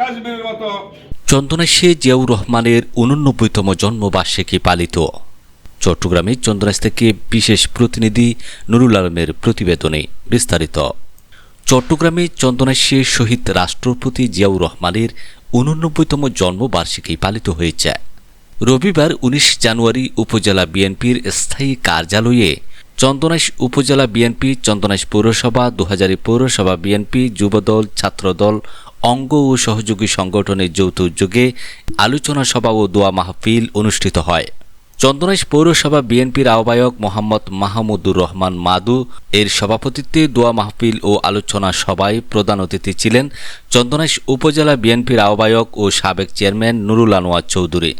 কাশ্মীরের মতো চন্দনাইশে জিয়াউর রহমানের উননব্বইতম জন্মবার্ষিকী পালিত। চট্টগ্রামে চন্দনাইশ থেকে বিশেষ প্রতিনিধি নুরুল আলমের প্রতিবেদনে বিস্তারিত। চট্টগ্রামে চন্দনাইশে শহীদ রাষ্ট্রপতি জিয়াউর রহমানের উননব্বইতম জন্মবার্ষিকী পালিত হয়েছে। রবিবার উনিশ জানুয়ারি উপজেলা বিএনপির স্থায়ী কার্যালয়ে চন্দনাইশ উপজেলা বিএনপি চন্দনাইশ পৌরসভা, দুহাজারি পৌরসভা বিএনপি, যুবদল, ছাত্রদল অঙ্গ ও সহযোগী সংগঠনের যৌথ উদ্যোগে আলোচনা সভা ও দোয়া মাহফিল অনুষ্ঠিত হয়। চন্দনাইশ পৌরসভা বিএনপির আহ্বায়ক মোহাম্মদ মাহমুদুর রহমান মাদু এর সভাপতিত্বে দোয়া মাহফিল ও আলোচনা সভায় প্রধান অতিথি ছিলেন চন্দনাইশ উপজেলা বিএনপির আহ্বায়ক ও সাবেক চেয়ারম্যান নুরুল আনোয়ার চৌধুরী।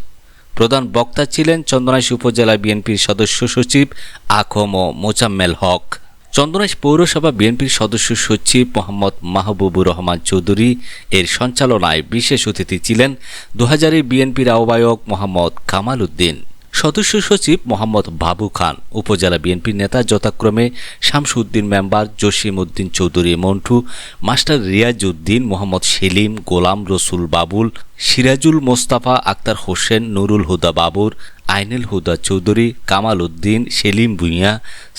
প্রধান বক্তা ছিলেন চন্দনাইশ উপজেলা বিএনপির সদস্য সচিব আখম ও মোজাম্মেল হক। চন্দনাইশ পৌরসভা বিএনপির সদস্য সচিব মোহাম্মদ মাহবুবুর রহমান চৌধুরী এর সঞ্চালনায় বিশেষ অতিথি ছিলেন দু বিএনপির আহ্বায়ক মোহাম্মদ কামাল উদ্দিন। সদস্য সচিব মোহাম্মদ বাবু খান, উপজেলা বিএনপির নেতা যথাক্রমে শামসুদ্দিন মেম্বার জসিম উদ্দিন চৌধুরী মন্টু, মাস্টার রিয়াজ উদ্দিন মোহাম্মদ সেলিম, গোলাম রসুল বাবুল, সিরাজুল মোস্তাফা আক্তার হোসেন, নুরুল হুদা বাবুর, আইনুল হুদা চৌধুরী, কামাল উদ্দিন, সেলিম ভুঁইয়া,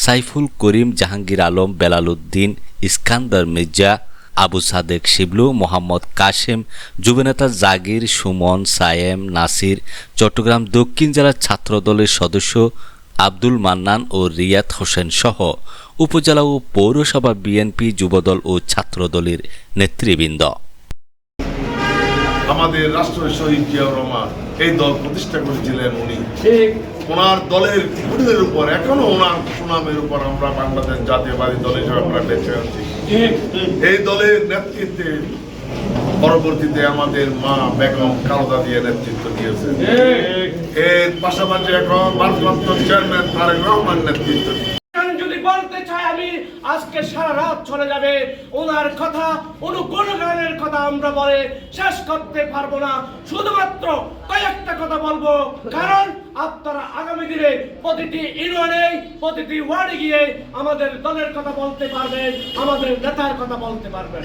সাইফুল করিম জাহাঙ্গীর আলম, বেলাল উদ্দিন, ইস্কান্দার মির্জা আবু সাদেক শিবলু, মোহাম্মদ কাশেম যুবনেতা জাগির, সুমন, সায়েম, নাসির, চট্টগ্রাম দক্ষিণ জেলার ছাত্রদলের সদস্য আব্দুল মান্নান ও রিয়াদ হোসেন সহ উপজেলা ও পৌরসভা বিএনপি যুবদল ও ছাত্রদলের নেতৃবৃন্দ। আমাদের রাষ্ট্রের শহীদ জিয়াউর রহমান এই দল প্রতিষ্ঠা করেছিলেন উনি। ওনার দলের খুনের উপর এখনও ওনার সুনামের উপর আমরা বাংলাদেশ জাতীয়বাদী দল হিসেবে আমরা বেঁচে আছি। এই দলের নেতৃত্বে পরবর্তীতে আমাদের মা বেগম খালেদা দিয়ে নেতৃত্ব দিয়েছেন এর পাশাপাশি এখন ভারপ্রাপ্ত চেয়ারম্যান তারেক রহমান নেতৃত্ব চাই আমি আজকে সারা রাত চলে যাবে। ওনার কথা অনুগুণগানের কথা আমরা বলে শেষ করতে পারব না। শুধুমাত্র কয়েকটা কথা বলব। কারণ আপনারা আগামী দিনে প্রতিটি ইউনিয়নে, প্রতিটি ওয়ার্ডে গিয়ে আমাদের দলের কথা বলতে পারবেন, আমাদের নেতার কথা বলতে পারবেন।